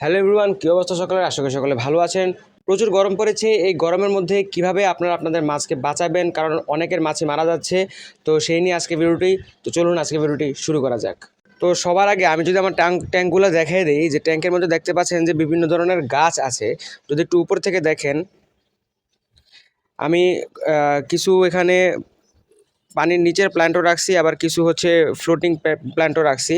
Hello everyone, কী অবস্থা সকালের? আশা করি সকলে ভালো আছেন। প্রচুর গরম পড়েছে। এই গরমের মধ্যে কীভাবে আপনারা আপনাদের মাছকে বাঁচাবেন? কারণ অনেকের মাছে মারা যাচ্ছে। তো সেই নিয়ে আজকে ভিডিওটি, তো চলুন আজকে ভিডিওটি শুরু করা যাক। তো সবার আগে আমি যদি আমার ট্যাঙ্ক ট্যাঙ্কগুলো দেখাই দিই, যে ট্যাঙ্কের মধ্যে দেখতে পাচ্ছেন যে বিভিন্ন ধরনের গাছ আছে। যদি একটু উপর থেকে দেখেন, আমি কিছু এখানে পানির নিচের প্ল্যান্টও রাখছি, আবার কিছু হচ্ছে ফ্লোটিং প্ল্যান্টও রাখছি।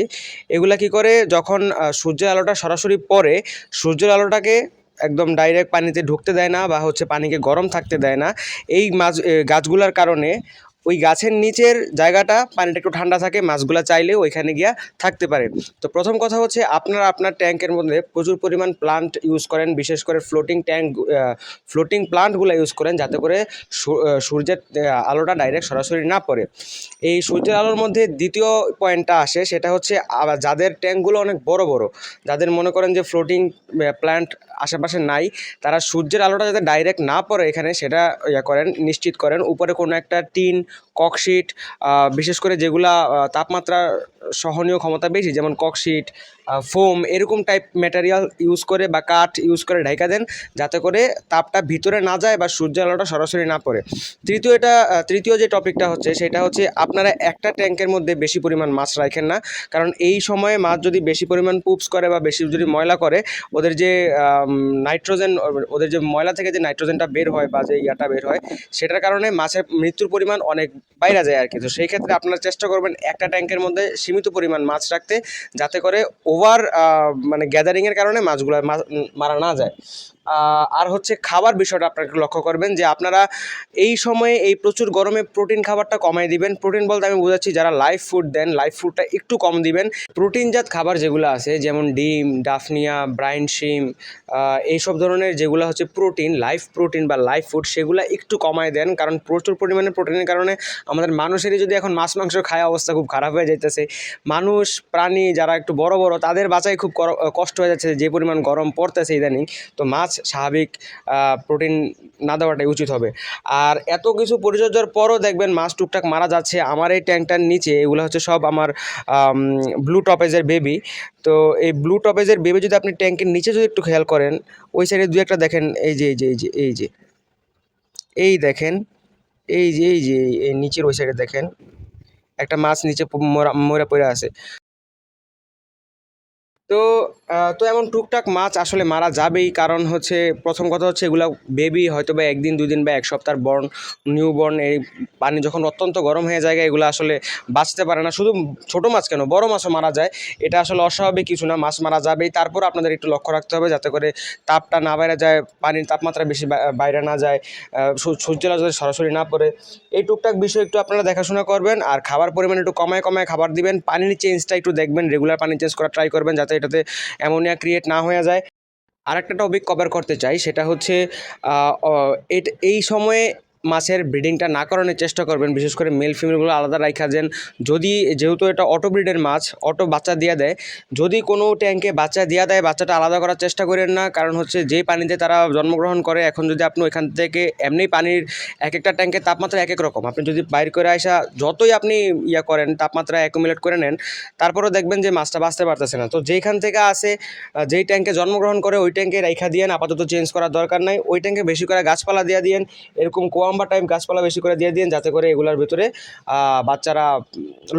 এগুলা কি করে? যখন সূর্যের আলোটা সরাসরি পরে সূর্যের আলোটাকে একদম ডাইরেক্ট পানিতে ঢুকতে দেয় না বা হচ্ছে পানিকে গরম থাকতে দেয় না। এই মাছ গাছগুলার কারণে ওই গাছের নিচের জায়গাটা পানিটা একটু ঠান্ডা থাকে, মাছগুলো চাইলে ওইখানে গিয়া থাকতে পারে তো প্রথম কথা হচ্ছে আপনারা আপনার ট্যাঙ্কের মধ্যে প্রচুর পরিমাণ প্লান্ট ইউজ করেন, বিশেষ করে ফ্লোটিং ট্যাঙ্ক ফ্লোটিং প্লান্টগুলো ইউজ করেন যাতে করে সূর্যের আলোটা ডাইরেক্ট সরাসরি না পড়ে। এই সূর্যের আলোর মধ্যে দ্বিতীয় পয়েন্টটা আসে, সেটা হচ্ছে যাদের ট্যাঙ্কগুলো অনেক বড় বড়, যাদের মনে করেন যে ফ্লোটিং প্লান্ট আশেপাশে নাই, তারা সূর্যের আলোটা যাতে ডাইরেক্ট না পড়ে এখানে, সেটা ইয়া করেন, নিশ্চিত করেন। উপরে কোনো একটা টিন ককশিট বিশেষ করে যেগুলা তাপমাত্রা সহনীয় ক্ষমতা বেশি, যেমন ককশিট ফোম, এরকম টাইপ ম্যাটেরিয়াল ইউজ করে বা কাঠ ইউজ করে ঢাকা দেন, যাতে করে তাপটা ভিতরে না যায় বা সূর্যের আলোটা সরাসরি না পড়ে। তৃতীয় এটা তৃতীয় যে টপিকটা হচ্ছে, সেটা হচ্ছে আপনারা একটা ট্যাঙ্কের মধ্যে বেশি পরিমাণ মাছ রাখেন না, কারণ এই সময়ে মাছ যদি বেশি পরিমাণ পুপস করে বা বেশি যদি ময়লা করে, ওদের যে নাইট্রোজেন ওদের যে ময়লা থেকে যে নাইট্রোজেনটা বের হয় বা যে ইয়াটা বের হয়, সেটার কারণে মাছের মৃত্যুর পরিমাণ অনেক বাইরে যায় আর কি। তো সেই ক্ষেত্রে আপনারা চেষ্টা করবেন একটা ট্যাঙ্কের মধ্যে সীমিত পরিমাণ মাছ রাখতে, যাতে করে ওভার মানে গ্যাদারিংয়ের কারণে মাছগুলো মারা না যায়। আর হচ্ছে খাবার বিষয়টা আপনারা লক্ষ্য করবেন যে আপনারা এই সময়ে এই প্রচুর গরমে প্রোটিন খাবারটা কমাই দিবেন। প্রোটিন বলতে আমি বোঝাচ্ছি যারা লাইভ ফুড দেন লাইভ ফুডটা একটু কম দিবেন। প্রোটিনজাত খাবার যেগুলো আছে, যেমন ডিম, ডাফনিয়া ব্রাইন শিম এইসব ধরনের যেগুলো হচ্ছে প্রোটিন লাইভ প্রোটিন বা লাইভ ফুড সেগুলো একটু কমায় দেন। কারণ প্রচুর পরিমাণে প্রোটিনের কারণে আমাদের মানুষেরই যদি এখন মাছ, মাংস খায় অবস্থা খুব খারাপ হয়ে যাইতেছে, মানুষ, প্রাণী যারা একটু বড় বড়, তাদের বাঁচাই খুব কষ্ট হয়ে যাচ্ছে যে পরিমাণ গরম পড়তেছে ইদানিং। তো মাছ স্বাভাবিক প্রোটিন না দেওয়াটাই উচিত হবে। আর এত কিছু পরিচর্যার পরও দেখবেন মাছ টুকটাক মারা যাচ্ছে। আমার এই ট্যাঙ্কটার নিচে, এগুলো হচ্ছে সব আমার ব্লু টপেজের বেবি তো এই ব্লু টপেজের বেবি যদি আপনি ট্যাঙ্কের নিচে যদি একটু খেয়াল করেন, ওই সাইডে দু একটা দেখেন, এই যে এই যে এই যে এই যে। এই দেখেন, এই যে এই যে, এই- নিচের ওই সাইডে দেখেন। একটা মাছ নিচে মরা, মরে পড়ে আছে। তো তো এমন টুকটাক মাছ আসলে মারা যাবেই। কারণ হচ্ছে, প্রথম কথা হচ্ছে এগুলা বেবি হয়তো বা একদিন দুই দিন বা এক সপ্তাহ বর্ন নিউ বর্ন এই পানি যখন অত্যন্ত গরম হয়ে যায়, এগুলো আসলে বাঁচতে পারে না। শুধু ছোট মাছ কেন, বড় মাছও মারা যায়। এটা আসলে অস্বাভাবিক কিছু না, মাছ মারা যাবেই। তারপর আপনাদের একটু লক্ষ্য রাখতে হবে যাতে করে তাপটা না বাইরে যায়, পানির তাপমাত্রা বেশি বাইরে না যায় সূর্যের যাতে সরাসরি না পড়ে। এই টুকটাক বিষয় একটু আপনারা দেখাশোনা করবেন, আর খাবার পরিমাণ একটু কমায় কমায় খাবার দিবেন। পানির চেঞ্জটা একটু দেখবেন রেগুলার পানি চেঞ্জ করা ট্রাই করবেন, যাতে এটাতে অ্যামোনিয়া ক্রিয়েট না হয়ে যায়। আরেকটা টপিক কভার করতে চাই, সেটা হচ্ছে এই সময়ে মাছের ব্রিডিংটা না করানোর চেষ্টা করবেন, বিশেষ করে মেল ফিমেলগুলো আলাদা রাখা দেন যদি যেহেতু এটা অটো ব্রিডের মাছ অটো বাচ্চা দিয়ে দেয়, যদি কোনো ট্যাঙ্কে বাচ্চা দিয়ে দেয়, বাচ্চাটা আলাদা করার চেষ্টা করেন না, কারণ হচ্ছে যে পানিতে তারা জন্মগ্রহণ করে, এখন যদি আপনি ওইখান থেকে এমনি পানির এক একটা ট্যাঙ্কের তাপমাত্রা এক এক রকম, আপনি যদি বাইর করে আসা যতই আপনি ইয়া করেন, তাপমাত্রা অ্যাকুমুলেট করে নেন, তারপরেও দেখবেন যে মাছটা বাঁচতে পারতেছে না। তো যেইখান থেকে আসে যেই ট্যাঙ্কে জন্মগ্রহণ করে, ওই ট্যাঙ্কে রাইখা দিয়েন আপাতত চেঞ্জ করার দরকার নাই, ওই ট্যাঙ্কে বেশি করে গাছপালা দিয়ে দিয়েন, এরকম কোয়াম্বা টাইম গাছপালা বেশি করে দিয়ে দিন, যাতে করে এগুলোর ভিতরে বাচ্চারা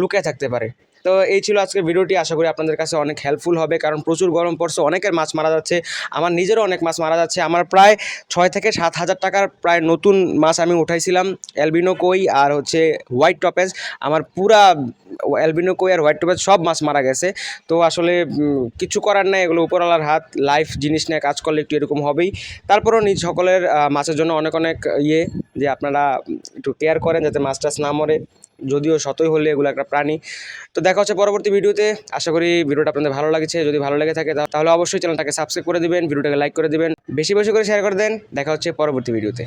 লুকিয়ে থাকতে পারে। তো এই ছিল আজকের ভিডিওটি। আশা করি আপনাদের কাছে অনেক হেল্পফুল হবে, কারণ প্রচুর গরম পড়ছে, অনেকের মাছ মারা যাচ্ছে। আমার নিজেরও অনেক মাছ মারা যাচ্ছে। আমার প্রায় ছয় থেকে সাত হাজার টাকার প্রায় নতুন মাছ আমি উঠাইছিলাম অ্যালবিনো কই আর হচ্ছে হোয়াইট টপেজ আমার পুরা অ্যালবিনো কই আর হোয়াইট টপেজ সব মাছ মারা গেছে। তো আসলে কিছু করার নাই, এগুলো উপরওয়ালার হাত লাইফ জিনিস নিয়ে কাজ করলে একটু এরকম হবেই। তারপরেও নিজ সকলের মাছের জন্য অনেক অনেক ইয়ে যে আপনারা একটু কেয়ার করেন যাতে মাছ টাছ না মরে। যদিও শতই হলে এগুলো একটা প্রাণী। তো দেখা হচ্ছে পরবর্তী ভিডিওতে। আশা করি ভিডিওটা আপনাদের ভালো লাগছে। যদি ভালো লেগে থাকে তাহলে অবশ্যই চ্যানেলটাকে সাবস্ক্রাইব করে দেবেন, ভিডিওটাকে লাইক করে দেবেন। বেশি বেশি করে শেয়ার করে দেন। দেখা হচ্ছে পরবর্তী ভিডিওতে।